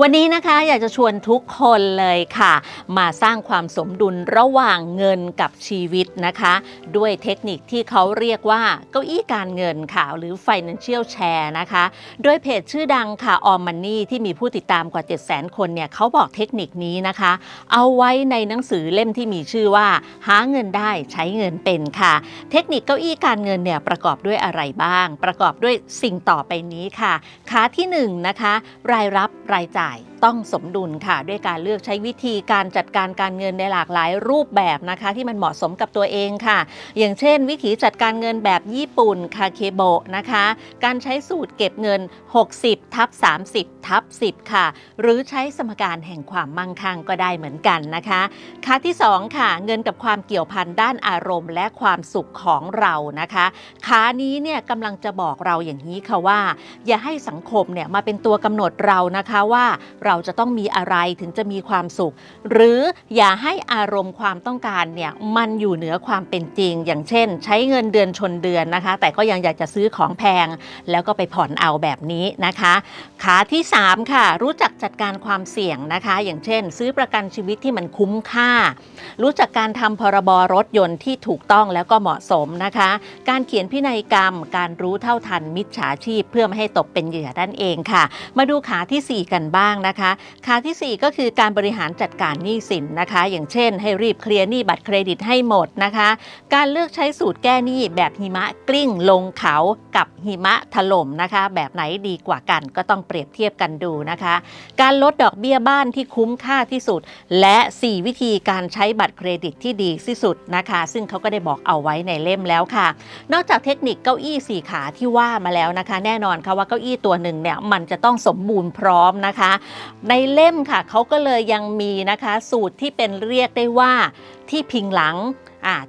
วันนี้นะคะอยากจะชวนทุกคนเลยค่ะ มาสร้างความสมดุลระหว่างเงินกับชีวิตนะคะ ด้วยเทคนิคที่เขาเรียกว่าเก้าอี้การเงินค่ะ หรือ Financial Share นะคะ โดยเพจชื่อดังค่ะออมมันนี่ที่มีผู้ติดตามกว่า 7 0 0 0 0 0คนเนี่ยเขาบอกเทคนิคนี้นะคะ เอาไว้ในหนังสือเล่มที่มีชื่อว่า หาเงินได้ใช้เงินเป็นค่ะ เทคนิคเก้าอี้การเงินเนี่ยประกอบด้วยอะไรบ้าง ประกอบด้วยสิ่งต่อไปนี้ค่ะขาที่1นงนะคะรายรับรายจ่าย Dai. ต้องสมดุลค่ะ ด้วยการเลือกใช้วิธีการจัดการการเงินในหลากหลายรูปแบบนะคะ ที่มันเหมาะสมกับตัวเองค่ะ อย่างเช่น วิธีจัดการเงินแบบญี่ปุ่นคาเคโบะนะคะ การใช้สูตรเก็บเงิน 60ทับ30ทับ10 ค่ะ หรือใช้สมการแห่งความมั่งคั่งก็ได้เหมือนกันนะคะขาที่ 2 ค่ะ เงินกับความเกี่ยวพันด้านอารมณ์ และความสุขของเรานะคะขานี้เนี่ยกำลังจะบอกเราอย่างนี้ค่ะว่า อย่าให้สังคมเนี่ยมาเป็นตัวกำหนดเรานะคะว่าเราจะต้องมีอะไรถึงจะมีความสุข หรืออย่าให้อารมณ์ความต้องการเนี่ยมันอยู่เหนือความเป็นจริง อย่างเช่น ใช้เงินเดือนชนเดือนนะคะ แต่ก็ยังอยากจะซื้อของแพง แล้วก็ไปผ่อนเอาแบบนี้นะคะ ขาที่3ค่ะรู้จักจัดการความเสี่ยงนะคะ อย่างเช่น ซื้อประกันชีวิตที่มันคุ้มค่า รู้จักการทำพรบรถยนต์ที่ถูกต้องแล้วก็เหมาะสมนะคะ การเขียนพินัยกรรม การรู้เท่าทันมิจฉาชีพ เพื่อไม่ให้ตกเป็นเหยื่อนั่นเองค่ะ มาดูขาทีสี่4 กันบ้างนะคะขาทีสี่ 4 ก็คือการบริหารจัดการหนี้สินนะคะ อย่างเช่น ให้รีบเคลียร์หนี้บัตรเครดิตให้หมดนะคะ การเลือกใช้สูตรแก้หนี้แบบหิมะกลิ้งลงเขากับหิมะถล่มนะคะ แบบไหนดีกว่ากันก็ต้องเปรียบเทียบกันดูนะคะ การลดดอกเบี้ยบ้านที่คุ้มค่าที่สุด และ 4 วิธีการใช้บัตรเครดิตที่ดีที่สุดนะคะ ซึ่งเขาก็ได้บอกเอาไว้ในเล่มแล้วค่ะ นอกจากเทคนิคเก้าอี้สี่ขาที่ว่ามาแล้วนะคะ แน่นอนค่ะว่าเก้าอี้ตัวหนึ่งเนี่ยมันจะต้องสมบูรณ์พร้อมนะคะในเล่มค่ะเขาก็เลยยังมีนะคะสูตรที่เป็นเรียกได้ว่าที่พิงหลัง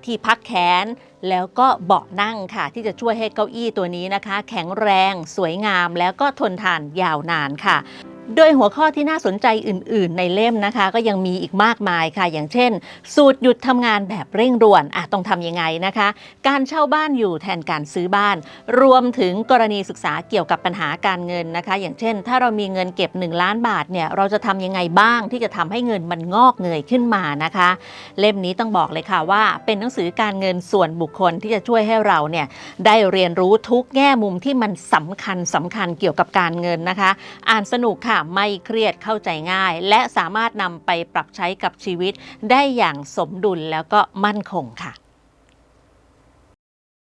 ที่พักแขนแล้วก็เบาะนั่งค่ะ ที่จะช่วยให้เก้าอี้ตัวนี้นะคะ แข็งแรง สวยงามแล้วก็ทนทานยาวนานค่ะ โดยหัวข้อที่น่าสนใจอื่น ๆ ในเล่มนะคะ ก็ยังมีอีกมากมายค่ะ อย่างเช่น สูตรหยุดทำงานแบบเร่งด่วนอะต้องทำยังไงนะคะ การเช่าบ้านอยู่แทนการซื้อบ้าน รวมถึงกรณีศึกษาเกี่ยวกับปัญหาการเงินนะคะ อย่างเช่น ถ้าเรามีเงินเก็บ 1 ล้านบาทเนี่ยเราจะทำยังไงบ้างที่จะทำให้เงินมันงอกเงยขึ้นมานะคะ เล่มนี้ต้องบอกเลยค่ะว่า เป็นหนังสือการเงินส่วนบุคคลที่จะช่วยให้เราเนี่ยได้เรียนรู้ทุกแง่มุมที่มันสำคัญสำคัญเกี่ยวกับการเงินนะคะ อ่านสนุกค่ะไม่เครียดเข้าใจง่าย และสามารถนำไปปรับใช้กับชีวิตได้อย่างสมดุลแล้วก็มั่นคงค่ะ